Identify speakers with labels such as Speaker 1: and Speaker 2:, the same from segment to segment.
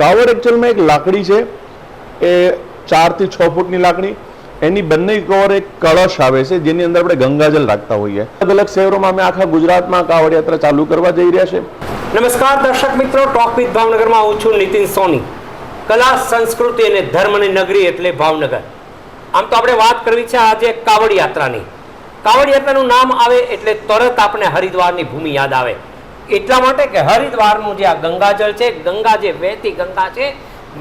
Speaker 1: કાવડ એકચ્યુઅલમાં એક લાકડી છે. એ ચારથી છ ફૂટની લાકડી. એની બંને કવર એક કળશ આવે છે, જેની અંદર આપણે ગંગાજલ રાખતા હોઈએ. અલગ અલગ શહેરોમાં અમે આખા ગુજરાતમાં કાવડ યાત્રા ચાલુ કરવા જઈ રહ્યા છે.
Speaker 2: નમસ્કાર, દર્શક મિત્રો, ટોક વિથ ભાવનગરમાં હું છું નીતિન સોની. કલા, સંસ્કૃતિ અને ધર્મની નગરી એટલે ભાવનગર. આમ તો આપણે વાત કરવી છે આજે કાવડ યાત્રાની. કાવડ યાત્રાનું નામ આવે એટલે તરત આપણે હરિદ્વારની ભૂમિ યાદ આવે. એટલા માટે કે હરિદ્વારનું જે આ ગંગાજળ છે ગંગા જે વહેતી ગંગા છે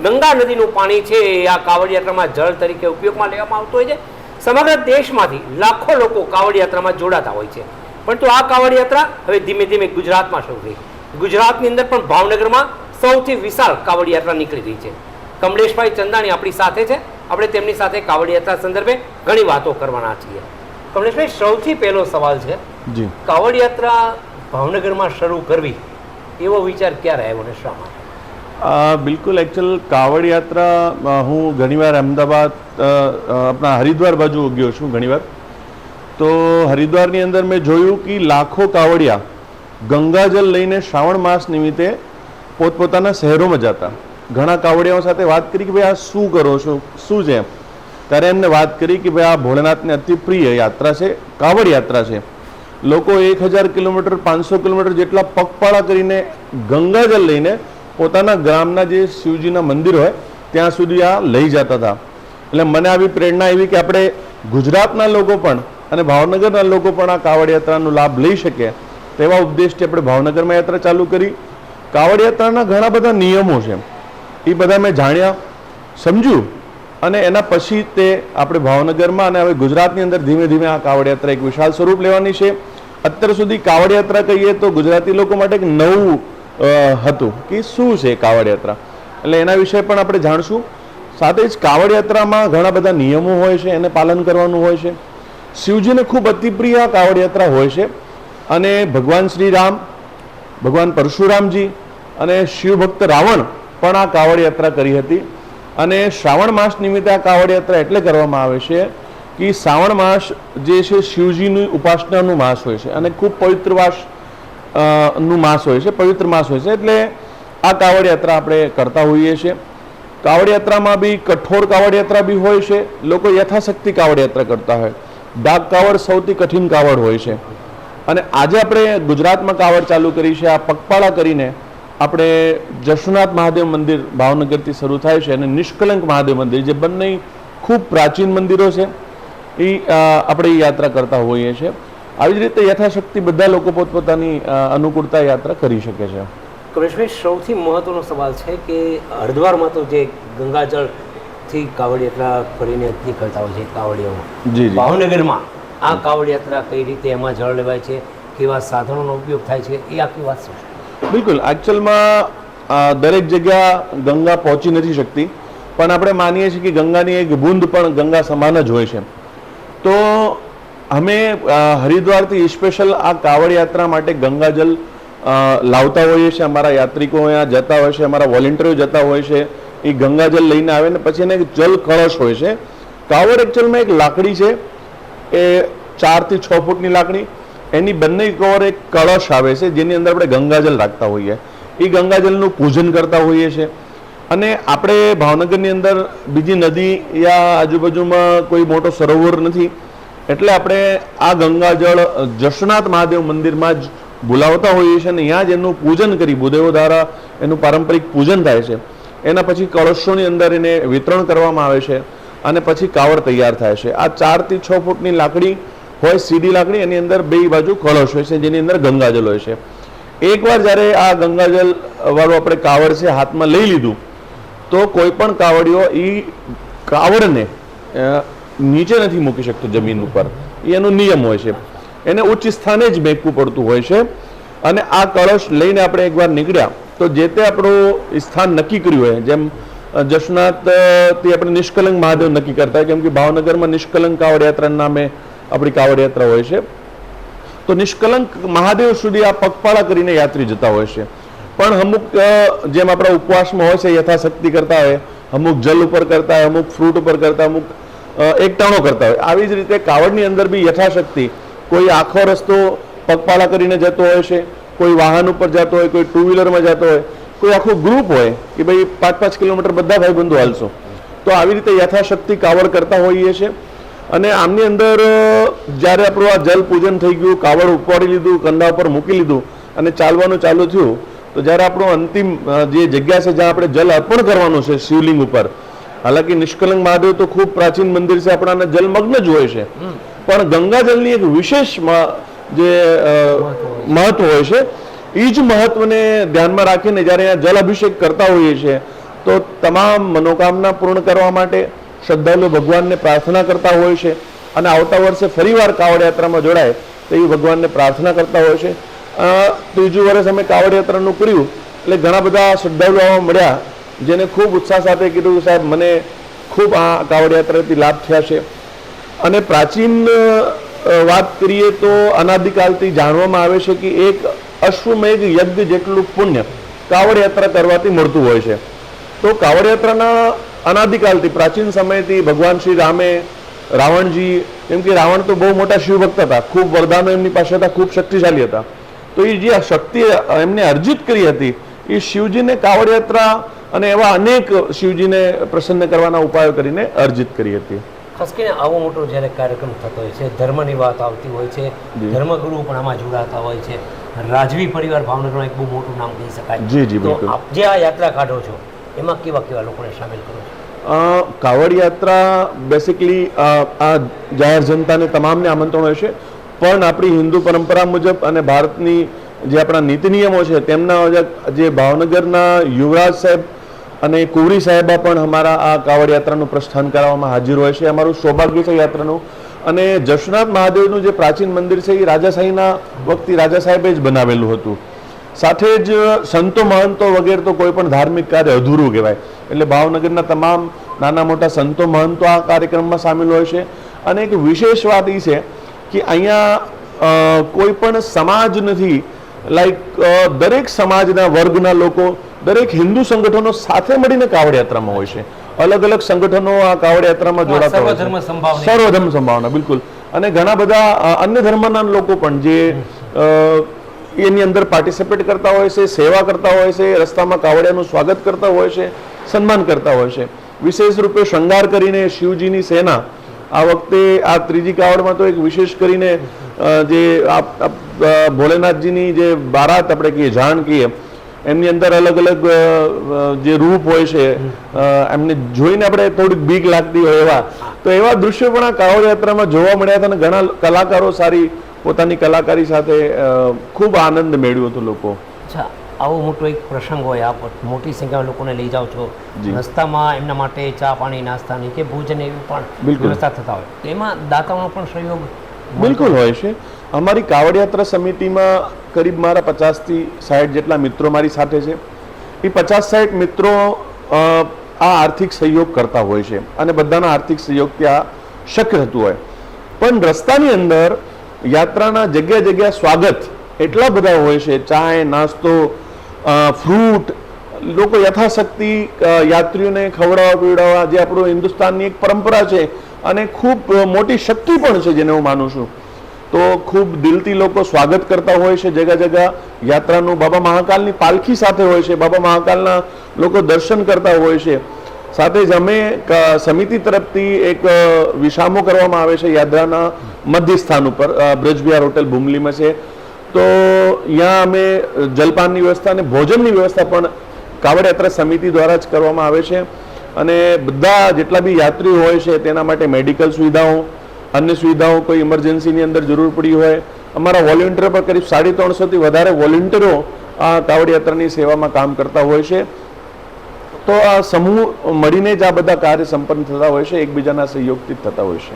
Speaker 2: ગંગા નદીનું પાણી છે એ આ કાવડ યાત્રામાં જળ તરીકે ઉપયોગમાં લેવામાં આવતું હોય છે. સમગ્ર દેશમાંથી લાખો લોકો કાવડ યાત્રામાં જોડાતા હોય છે. પરંતુ આ કાવડ યાત્રા હવે ધીમે ધીમે ગુજરાતમાં શરૂ થઈ. ગુજરાતની અંદર પણ ભાવનગરમાં સૌથી વિશાળ કાવડ યાત્રા નીકળી રહી છે. કમલેશભાઈ ચંદાણી આપણી સાથે છે. આપણે તેમની સાથે કાવડ યાત્રા સંદર્ભે ઘણી વાતો કરવાના છીએ. કમલેશભાઈ સૌથી પહેલો સવાલ છે. કાવડ યાત્રા ભાવનગરમાં શરૂ કરવી, એવો વિચાર ક્યારે આવ્યો ને શા માટે?
Speaker 1: બિલકુલ. એકચ્યુઅલ કાવડ યાત્રા હું ઘણીવાર અમદાવાદ આપણા હરિદ્વાર બાજુ ઉગ્યો છું ઘણીવાર. તો હરિદ્વારની અંદર મેં જોયું કે લાખો કાવડિયા ગંગાજલ લઈને શ્રાવણ માસ નિમિત્તે પોતપોતાના શહેરોમાં જતા. ઘણા કાવડિયાઓ સાથે વાત કરી કે ભાઈ આ શું કરો છો? શું છે ત્યારે એમને વાત કરી કે ભાઈ આ ભોળનાથની અતિ પ્રિય યાત્રા છે, કાવડ યાત્રા છે. લોકો એક હજાર કિલોમીટર, પાંચસો કિલોમીટર જેટલા પગપાળા કરીને ગંગાજળ લઈને પોતાના ગ્રામના જે શિવજીના મંદિર હોય, ત્યાં સુધી આ લઈ જતા હતા. એટલે મને આવી પ્રેરણા આવી કે આપણે ગુજરાતના લોકો પણ અને ભાવનગરના લોકો પણ આ કાવડ યાત્રાનો લાભ લઈ શકે તેવા ઉદ્દેશથી આપણે ભાવનગરમાં યાત્રા ચાલુ કરી. કાવડ યાત્રાના ઘણા બધા નિયમો છે. એ બધા મેં જાણ્યા, સમજ્યું અને એના પછી તે આપણે ભાવનગરમાં અને હવે ગુજરાતની અંદર ધીમે ધીમે આ કાવડ યાત્રા એક વિશાળ સ્વરૂપ લેવાની છે. અત્યાર સુધી કાવડ યાત્રા કહીએ તો ગુજરાતી લોકો માટે એક નવું હતું કે શું છે કાવડ યાત્રા એટલે એના વિશે પણ આપણે જાણશું. સાથે જ કાવડ યાત્રામાં ઘણા બધા નિયમો હોય છે, એને પાલન કરવાનું હોય છે. શિવજીને ખૂબ અતિપ્રિય કાવડ યાત્રા હોય છે. અને ભગવાન શ્રી રામ ભગવાન પરશુરામજી અને શિવભક્ત રાવણ પણ આ કાવડ યાત્રા કરી હતી. અને શ્રાવણ માસ નિમિત્તે આ કાવડ યાત્રા એટલે કરવામાં આવે છે કે શ્રાવણ માસ જે છે શિવજીની ઉપાસનાનું માસ હોય છે અને ખૂબ પવિત્ર માસનું માસ હોય છે, પવિત્ર માસ હોય છે. એટલે આ કાવડ યાત્રા આપણે કરતા હોઈએ છીએ. કાવડ યાત્રામાં બી કઠોર કાવડ યાત્રા બી હોય છે. લોકો યથાશક્તિ કાવડ યાત્રા કરતા હોય. ડાક કાવડ સૌથી કઠિન કાવડ હોય છે. અને આજે આપણે ગુજરાતમાં કાવડ ચાલુ કરી છે. આ પગપાળા કરીને આપણે જશુનાથ મહાદેવ મંદિર ભાવનગરથી શરૂ થાય છે અને નિષ્કલંક મહાદેવ મંદિર, જે બંને ખૂબ પ્રાચીન મંદિરો છે. એ આપણે યાત્રા કરતા હોઈએ છીએ. આવી જ રીતે યથાશક્તિ બધા લોકો પોતપોતાની અનુકૂળતા યાત્રા કરી શકે છે.
Speaker 2: કમલેશભાઈ સૌથી મહત્વનો સવાલ છે કે હરિદ્વારમાં તો જે ગંગાજળથી કાવડ યાત્રા કરીને નીકળતા હોય છે કાવડિયામાં.
Speaker 1: જી
Speaker 2: ભાવનગરમાં આ કાવડ યાત્રા કઈ રીતે એમાં જળ લેવાય છે કેવા સાધનોનો ઉપયોગ થાય છે એ આખી વાત શું છે?
Speaker 1: બિલકુલ. એકચ્યુઅલમાં દરેક જગ્યા ગંગા પહોંચી નથી શકતી. પણ આપણે માનીએ છીએ કે ગંગાની એક બૂંદ પણ ગંગા સમાન જ હોય છે. તો અમે હરિદ્વારથી સ્પેશિયલ આ કાવડ યાત્રા માટે ગંગાજલ લાવતા હોઈએ છીએ. અમારા યાત્રિકો અહીંયા જતા હોય છે, અમારા વોલેન્ટિયરો જતા હોય છે. એ ગંગાજલ લઈને આવે ને પછી એને જલ કળશ હોય છે. કાવડ એકચ્યુઅલમાં એક લાકડી છે. એ ચારથી છ ફૂટની લાકડી. એની બંને કવર એક કળશ આવે છે, જેની અંદર આપણે ગંગાજલ રાખતા હોઈએ. એ ગંગાજલનું પૂજન કરતા હોઈએ છીએ. અને આપણે ભાવનગરની અંદર બીજી નદી યા આજુબાજુમાં કોઈ મોટો સરોવર નથી. એટલે આપણે આ ગંગાજળ જશનાથ મહાદેવ મંદિરમાં જ બોલાવતા હોઈએ છીએ અને ત્યાં જ એનું પૂજન કરી ભૂદેવો દ્વારા એનું પારંપરિક પૂજન થાય છે. એના પછી કળશોની અંદર એને વિતરણ કરવામાં આવે છે અને પછી કાવડ તૈયાર થાય છે. આ ચારથી છ ફૂટની લાકડી હોય, સીધી લાકડી, એની અંદર બે બાજુ કળશ હોય છે, જેની અંદર ગંગાજળ હોય છે. એકવાર જ્યારે આ ગંગાજળ વાળું આપણે કાવડ છે, હાથમાં લઈ લીધું તો કોઈ પણ કાવડિયો એ કાવડને નીચે નથી મૂકી શકતો જમીન ઉપર. એનો નિયમ હોય છે. એને ઉચ્ચ સ્થાને જ મેકવું પડતું હોય છે. અને આ કળશ લઈને આપણે એકવાર નીકળ્યા તો જે તે આપણું સ્થાન નક્કી કર્યું હોય જેમ અ, જશનાથથી આપણે નિષ્કલંક મહાદેવ નક્કી કરતા કેમ કે ભાવનગરમાં નિષ્કલંક કાવડ યાત્રાના નામે આપણી કાવડ યાત્રા હોય છે. તો નિષ્કલંક મહાદેવ સુધી આ પગપાળા કરીને યાત્રી જતા હોય છે. પણ અમુક જેમ આપણા ઉપવાસમાં હોય છે, યથાશક્તિ કરતા હોય, અમુક જલ ઉપર કરતા હોય, અમુક ફ્રૂટ ઉપર કરતા અમુક એકટાણો કરતા હોય. આવી જ રીતે કાવડની અંદર બી યથાશક્તિ. કોઈ આખો રસ્તો પગપાળા કરીને જતો હોય છે, કોઈ વાહન ઉપર જતો હોય, કોઈ ટુ વ્હીલરમાં જતો હોય, કોઈ આખું ગ્રુપ હોય કે ભાઈ પાંચ પાંચ કિલોમીટર બધા ભાઈબંધો હાલશો. તો આવી રીતે યથાશક્તિ કાવડ કરતા હોઈએ છીએ અને આમની અંદર જ્યારે આપણું આ જલ પૂજન થઈ ગયું, કાવડ ઉપાડી લીધું કંદા ઉપર મૂકી લીધું અને ચાલવાનું ચાલુ થયું તો જ્યારે આપણું અંતિમ જે જગ્યા છે જ્યાં આપણે જલ અર્પણ કરવાનું છે શિવલિંગ ઉપર હાલાકી નિષ્કલંક મહાદેવ તો ખૂબ પ્રાચીન મંદિર છે આપણાને જલમગ્ન જ હોય છે. પણ ગંગાજળની એક વિશેષ જે મહત્વ હોય છે એ જ મહત્વને ધ્યાનમાં રાખીને જ્યારે અહીંયા જલ અભિષેક કરતા હોઈએ છીએ તો તમામ મનોકામના પૂર્ણ કરવા માટે શ્રદ્ધાળુ ભગવાનને પ્રાર્થના કરતા હોય છે અને આવતા વર્ષે ફરીવાર કાવડ યાત્રામાં જોડાય એ ભગવાનને પ્રાર્થના કરતા હોય છે. ત્રીજું વર્ષ અમે કાવડ યાત્રાનું કર્યું. એટલે ઘણા બધા શ્રદ્ધાળુઓ આવવા મળ્યા, જેને ખૂબ ઉત્સાહ સાથે કીધું, સાહેબ, મને ખૂબ આ કાવડ યાત્રાથી લાભ થયા છે. અને પ્રાચીન વાત કરીએ તો અનાદિકાલથી જાણવામાં આવે છે કે એક અશ્વમેઘ યજ્ઞ જેટલું પુણ્ય કાવડ યાત્રા કરવાથી મળતું હોય છે. તો કાવડ યાત્રાના અનાદિકાલથી, પ્રાચીન સમયથી ભગવાન શ્રી રામે રાવણજી, કેમ કે રાવણ તો બહુ મોટા શિવભક્ત હતા, ખૂબ વરદાનો એમની પાસે હતા ખૂબ શક્તિશાળી હતા. તો એ જે શક્તિ એમને અર્જિત કરી હતી એ શિવજીને કાવડ યાત્રા અને એવા અનેક શિવજીને પ્રસન્ન કરવાના ઉપાયો કરીને અર્જિત કરી હતી
Speaker 2: ખાસ કરીને આવો મોટો જ્યારે કાર્યક્રમ થતો હોય છે ધર્મની વાત આવતી હોય છે. ધર્મગુરુ પણ આમાં જોડાતા હોય છે રાજવી પરિવાર ભાવનગરનું એક બહુ મોટું નામ કહી શકાય
Speaker 1: જી, જી, બિલકુલ.
Speaker 2: આપ જે આ યાત્રા કાઢો છો એમાં કેવા કેવા લોકોને સામેલ કરો છો
Speaker 1: કાવડ યાત્રા બેસિકલી આ જાહેર જનતાને તમામને આમંત્રણ છે પણ આપણી હિન્દુ પરંપરા મુજબ અને ભારતની જે આપણા નીતિ નિયમો છે, તેમના જે ભાવનગરના યુવરાજ સાહેબ અને કુવરી સાહેબા પણ અમારા આ કાવડ યાત્રાનું પ્રસ્થાન કરાવવામાં હાજર હોય છે, અમારું સૌભાગ્ય છે યાત્રાનું. અને જશનાથ મહાદેવનું જે પ્રાચીન મંદિર છે, એ રાજાશાહીના વખતે રાજા સાહેબે જ બનાવેલું હતું. સાથે જ સંતો મહંતો વગેરે તો કોઈ પણ ધાર્મિક કાર્ય અધૂરું કહેવાય. એટલે ભાવનગરના તમામ નાના મોટા સંતો મહંતો આ કાર્યક્રમમાં સામેલ હોય છે. અને એક વિશેષ વાત એ છે કે અહીંયા કોઈ પણ સમાજ નથી. લાઈક દરેક સમાજના વર્ગના લોકો દરેક હિન્દુ સંગઠનો સાથે મળીને કાવડ યાત્રામાં હોય છે. અલગ અલગ સંગઠનો આ કાવડ યાત્રામાં જોડાતા હોય
Speaker 2: સર્વધર્મ
Speaker 1: છે.
Speaker 2: સંભાવના.
Speaker 1: સર્વધર્મ સંભાવના બિલકુલ. અને ઘણા બધા અન્ય ધર્મના લોકો પણ જે એની અંદર પાર્ટિસિપેટ કરતા હોય છે સેવા કરતા હોય છે રસ્તામાં કાવડિયાનું સ્વાગત કરતા હોય છે સન્માન કરતા હોય છે. વિશેષ રૂપે શણગાર કરીને શિવજીની સેના આ વખતે આ ત્રીજી કાવડમાં તો એક વિશેષ કરીને જે ભોલેનાથજીની જે બારાત આપણે કહીએ, જાણ કહીએ, એમની અંદર અલગ અલગ જે રૂપ હોય છે એમને જોઈને આપણે થોડીક બીક લાગતી હોય એવા. તો એવા દૃશ્યો પણ આ કાવડ યાત્રામાં જોવા મળ્યા હતા અને ઘણા કલાકારો સારી પોતાની કલાકારી સાથે ખૂબ આનંદ મેળવ્યો હતો લોકો.
Speaker 2: અચ્છા. આવો મોટો એક પ્રસંગ હોય આપ મોટી સંખ્યામાં લોકોને લઈ જાઓ છો. રસ્તામાં એમના માટે ચા પાણી નાસ્તાની કે ભોજન એવી પણ. વ્યવસ્થા થતા હોય. તો એમાં દાતાઓનો પણ સહયોગ
Speaker 1: બિલકુલ હોય છે. અમારી કાવડ યાત્રા સમિતિમાં કરીબ મારા પચાસથી સાઠ જેટલા મિત્રો મારી સાથે છે. એ પચાસ સાઠ મિત્રો આ આર્થિક સહયોગ કરતા હોય છે અને બધાના આર્થિક સહયોગથી આ શક્ય થતું હોય. પણ રસ્તાની અંદર યાત્રાના જગ્યા જગ્યા સ્વાગત એટલા બધા હોય છે. ચાય નાસ્તો ફ્રૂટ, લોકો યથાશક્તિ યાત્રીઓને ખવડાવવા, પીવડાવવા, જે આપણું હિન્દુસ્તાનની એક પરંપરા છે અને ખૂબ મોટી શક્તિ પણ છે જેને હું માનું છું. તો ખૂબ દિલથી લોકો સ્વાગત કરતા હોય છે, જગા જગા યાત્રાનું. બાબા મહાકાલની પાલખી સાથે હોય છે, બાબા મહાકાલના લોકો દર્શન કરતા હોય છે. સાથે જ અમે સમિતિ તરફથી એક વિશામો કરવામાં આવે છે યાત્રાના મધ્ય સ્થાન ઉપર બ્રજબિહાર હોટેલ ભૂમલીમાં છે. તો અહીંયા અમે જલપાનની વ્યવસ્થા અને ભોજનની વ્યવસ્થા પણ કાવડ યાત્રા સમિતિ દ્વારા જ કરવામાં આવે છે. અને બધા જેટલા બી યાત્રીઓ હોય છે તેના માટે મેડિકલ સુવિધાઓ, અન્ય સુવિધાઓ કોઈ ઇમરજન્સીની અંદર જરૂર પડી હોય. અમારા વોલેન્ટિયર પર કરીબ સાડી ત્રણસોથી વધારે વોલેન્ટિયરો આ કાવડ યાત્રાની સેવામાં કામ કરતા હોય છે. તો આ સમૂહ મળીને જ આ બધા કાર્ય સંપન્ન થતા હોય છે, એકબીજાના સહયોગથી થતા હોય છે.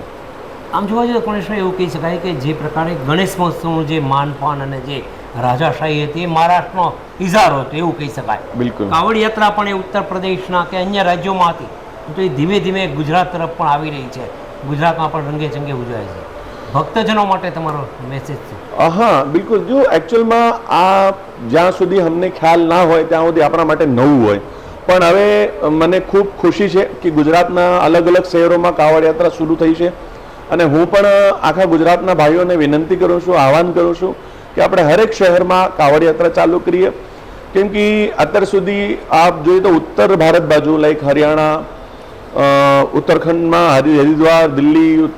Speaker 2: આમ જોવા જઈએ તો ગણેશભાઈ એવું કહી શકાય કે જે પ્રકારે ગણેશ મહોત્સવનું જે માનપાન અને જે રાજાશાહી હતી એ મહારાષ્ટ્રનો ઇઝારો હતો એવું કહી શકાય.
Speaker 1: બિલકુલ.
Speaker 2: કાવડ યાત્રા પણ એ ઉત્તર પ્રદેશના કે અન્ય રાજ્યોમાં હતી. તો એ ધીમે ધીમે ગુજરાત તરફ પણ આવી રહી છે. ગુજરાતમાં પણ રંગે ચંગે ઉજવાય છે. ભક્તજનો માટે તમારો મેસેજ છે
Speaker 1: હા બિલકુલ. જો એકચ્યુઅલમાં આ જ્યાં સુધી અમને ખ્યાલ ના હોય ત્યાં સુધી આપણા માટે નવું હોય. પણ હવે મને ખૂબ ખુશી છે કે ગુજરાતના અલગ અલગ શહેરોમાં કાવડ યાત્રા શરૂ થઈ છે. અને હું પણ આખા ગુજરાતના ભાઈઓને વિનંતી કરું છું, આહવાન કરું છું કે આપણે હરેક શહેરમાં કાવડ યાત્રા ચાલુ કરીએ. કેમ કે અત્યાર સુધી આપ જોઈએ તો ઉત્તર ભારત બાજુ લાઈક હરિયાણા ઉત્તરાખંડમાં, હરિ, હરિદ્વાર, દિલ્હી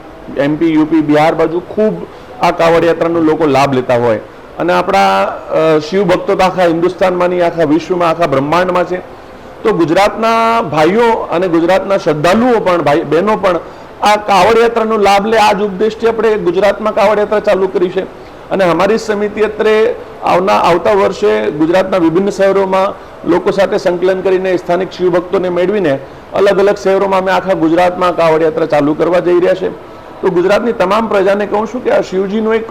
Speaker 1: એમપી યુપી બિહાર બાજુ ખૂબ આ કાવડ યાત્રાનો લોકો લાભ લેતા હોય. અને આપણા શિવ ભક્તો તો આખા હિન્દુસ્તાનમાંની આખા વિશ્વમાં, આખા બ્રહ્માંડમાં છે. તો ગુજરાતના ભાઈઓ અને ગુજરાતના શ્રદ્ધાળુઓ પણ, ભાઈ, બહેનો પણ આ કાવડ યાત્રાનો લાભ લે. આ જ ઉદ્દેશથી આપણે ગુજરાતમાં કાવડ યાત્રા ચાલુ કરી છે. અને અમારી સમિતિ અત્રે આવના, આવતા વર્ષે ગુજરાતના વિભિન્ન શહેરોમાં લોકો સાથે સંકલન કરીને સ્થાનિક શિવભક્તોને મેળવીને અલગ અલગ શહેરોમાં અમે આખા ગુજરાતમાં કાવડ યાત્રા ચાલુ કરવા જઈ રહ્યા છે. તો ગુજરાતની તમામ પ્રજાને કહું છું કે આ શિવજીનું એક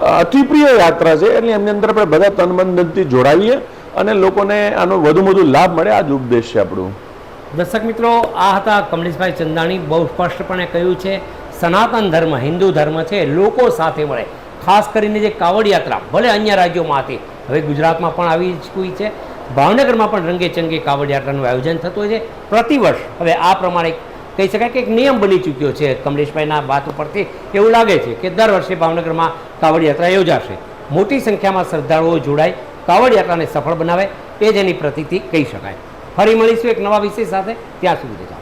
Speaker 1: અતિપ્રિય યાત્રા છે. એટલે એમની અંદર આપણે બધા તનમન જોડાવીએ અને લોકોને આનો વધુ વધુ લાભ મળે. આ જ ઉપદેશ છે આપણું.
Speaker 2: દર્શક મિત્રો, આ હતા કમલેશભાઈ ચંદાણી. બહુ સ્પષ્ટપણે કહ્યું છે, સનાતન ધર્મ, હિન્દુ ધર્મ છે, લોકો સાથે મળે. ખાસ કરીને જે કાવડ યાત્રા ભલે અન્ય રાજ્યોમાં હતી. હવે ગુજરાતમાં પણ આવી ચૂકી છે. ભાવનગરમાં પણ રંગે ચંગે કાવડ યાત્રાનું આયોજન થતું છે. પ્રતિવર્ષ, હવે આ પ્રમાણે કહી શકાય કે એક નિયમ બની ચૂક્યો છે કમલેશભાઈના વાત ઉપરથી. એવું લાગે છે કે દર વર્ષે ભાવનગરમાં કાવડ યાત્રા યોજાશે. મોટી સંખ્યામાં શ્રદ્ધાળુઓ જોડાય કાવડ યાત્રાને સફળ બનાવે એ જ એની પ્રતિતિ કહી શકાય. ફરી મળીશું એક નવા વિષય સાથે. ત્યાં સુધી રજા.